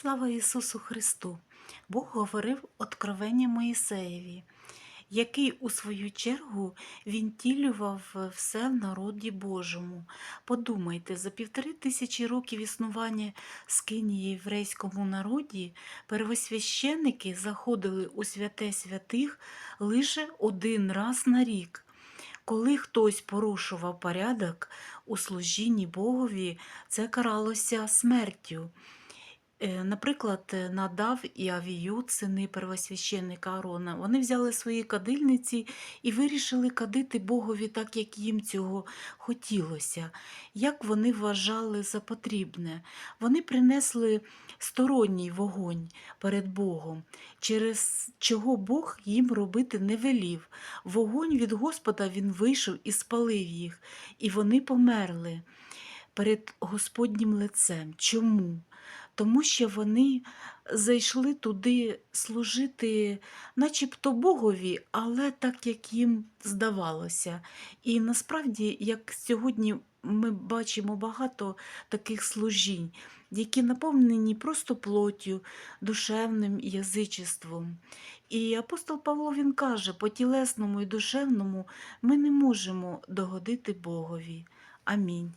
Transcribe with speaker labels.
Speaker 1: Слава Ісусу Христу! Бог говорив откровення Моїсеєві, який у свою чергу він тілював все в народі Божому. Подумайте, за півтори тисячі років існування скинії єврейському народі первосвященники заходили у святе святих лише один раз на рік. Коли хтось порушував порядок у служінні Богові, це каралося смертю. Е, Наприклад, е, Надав і Авіюд, сини первосвященника Аарона, вони взяли свої кадильниці і вирішили кадити Богові так, як їм цього хотілося, як вони вважали за потрібне. Вони принесли сторонній вогонь перед Богом, через чого Бог їм робити не велів. Вогонь від Господа він вийшов і спалив їх, і вони померли перед Господнім лицем. Чому? Тому що вони зайшли туди служити, начебто Богові, але так, як їм здавалося. І насправді, як сьогодні ми бачимо багато таких служінь, які наповнені просто плоттю, душевним язичеством. І апостол Павло він каже, по тілесному і душевному ми не можемо догодити Богові. Амінь.